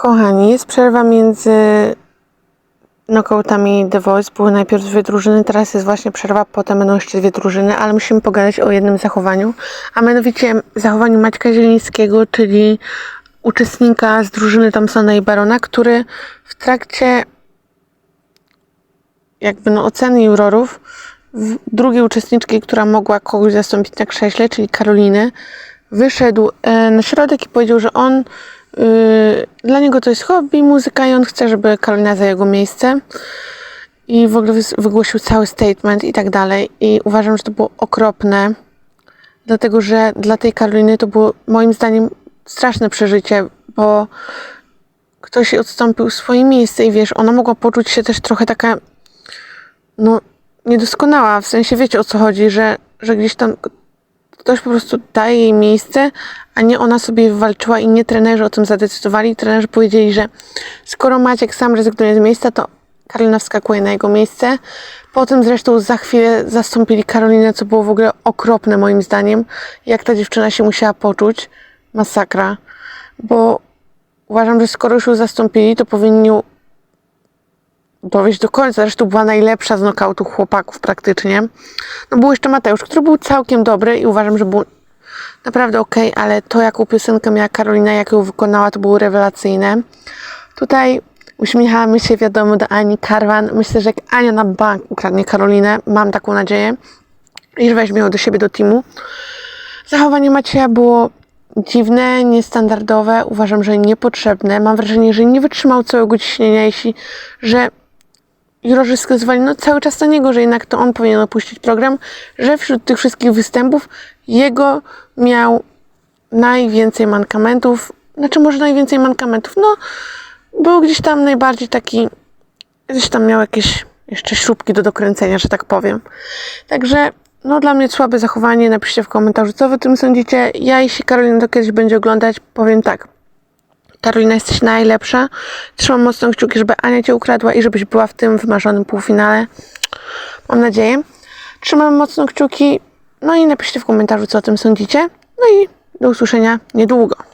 Kochani, jest przerwa między knockoutami The Voice. Były najpierw dwie drużyny, teraz jest właśnie przerwa, potem będą jeszcze dwie drużyny, ale musimy pogadać o jednym zachowaniu, a mianowicie zachowaniu Maćka Zielińskiego, czyli uczestnika z drużyny Thompsona i Barona, który w trakcie jakby no, oceny jurorów drugiej uczestniczki, która mogła kogoś zastąpić na krześle, czyli Karoliny, wyszedł e, na środek i powiedział, że on dla niego to jest hobby, muzyka i on chce, żeby Karolina zajęła jego miejsce. I w ogóle wygłosił cały statement i tak dalej. I uważam, że to było okropne, dlatego że dla tej Karoliny to było moim zdaniem straszne przeżycie, bo ktoś odstąpił swoje miejsce i wiesz, ona mogła poczuć się też trochę taka no, niedoskonała. W sensie wiecie o co chodzi, że, że gdzieś tam ktoś po prostu daje jej miejsce, a nie ona sobie je wywalczyła i nie trenerzy o tym zadecydowali. Trenerzy powiedzieli, że skoro Maciek sam rezygnuje z miejsca, to Karolina wskakuje na jego miejsce. Potem zresztą za chwilę zastąpili Karolinę, co było w ogóle okropne moim zdaniem. Jak ta dziewczyna się musiała poczuć. Masakra. Bo uważam, że skoro już ją zastąpili, to powinni dowieść do końca. Zresztą była najlepsza z nokautu chłopaków praktycznie. No był jeszcze Mateusz, który był całkiem dobry i uważam, że był naprawdę okej, ale to jaką piosenkę miała Karolina, jak ją wykonała, to było rewelacyjne. Tutaj uśmiechamy się, wiadomo, do Ani Karwan. Myślę, że jak Ania na bank ukradnie Karolinę, mam taką nadzieję, i że weźmie ją do siebie, do teamu. Zachowanie Macieja było dziwne, niestandardowe, uważam, że niepotrzebne. Mam wrażenie, że nie wytrzymał całego ciśnienia, jeśli, że jurorzy skazywali no, cały czas na niego, że jednak to on powinien opuścić program, że wśród tych wszystkich występów jego miał najwięcej mankamentów, znaczy może najwięcej mankamentów, no był gdzieś tam najbardziej taki, gdzieś tam miał jakieś jeszcze śrubki do dokręcenia, że tak powiem. Także no dla mnie słabe zachowanie, napiszcie w komentarzu, co wy o tym sądzicie. Ja jeśli Karolina to kiedyś będzie oglądać, powiem tak. Karolina, jesteś najlepsza. Trzymam mocno kciuki, żeby Ania cię ukradła i żebyś była w tym wymarzonym półfinale. Mam nadzieję. Trzymam mocno kciuki. No i napiszcie w komentarzu, co o tym sądzicie. No i do usłyszenia niedługo.